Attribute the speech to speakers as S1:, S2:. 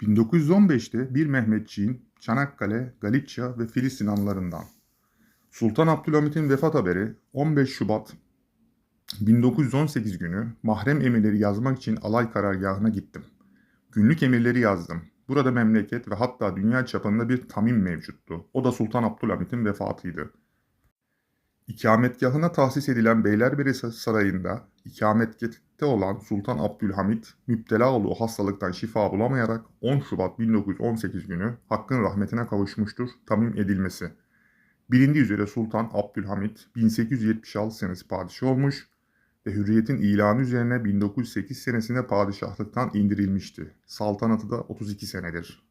S1: 1915'te bir Mehmetçiğin Çanakkale, Galicia ve Filistin anılarından. Sultan Abdülhamit'in vefat haberi 15 Şubat 1918 günü mahrem emirleri yazmak için alay karargahına gittim. Günlük emirleri yazdım. Burada memleket ve hatta dünya çapında bir tamim mevcuttu. O da Sultan Abdülhamit'in vefatıydı. İkametgahına tahsis edilen Beylerbeyi Sarayı'nda ikametgahte olan Sultan Abdülhamit müptela olduğu hastalıktan şifa bulamayarak 10 Şubat 1918 günü Hakk'ın rahmetine kavuşmuştur tamim edilmesi. Bilindiği üzere Sultan Abdülhamit 1876 senesi padişah olmuş ve hürriyetin ilanı üzerine 1908 senesinde padişahlıktan indirilmişti. Saltanatı da 32 senedir.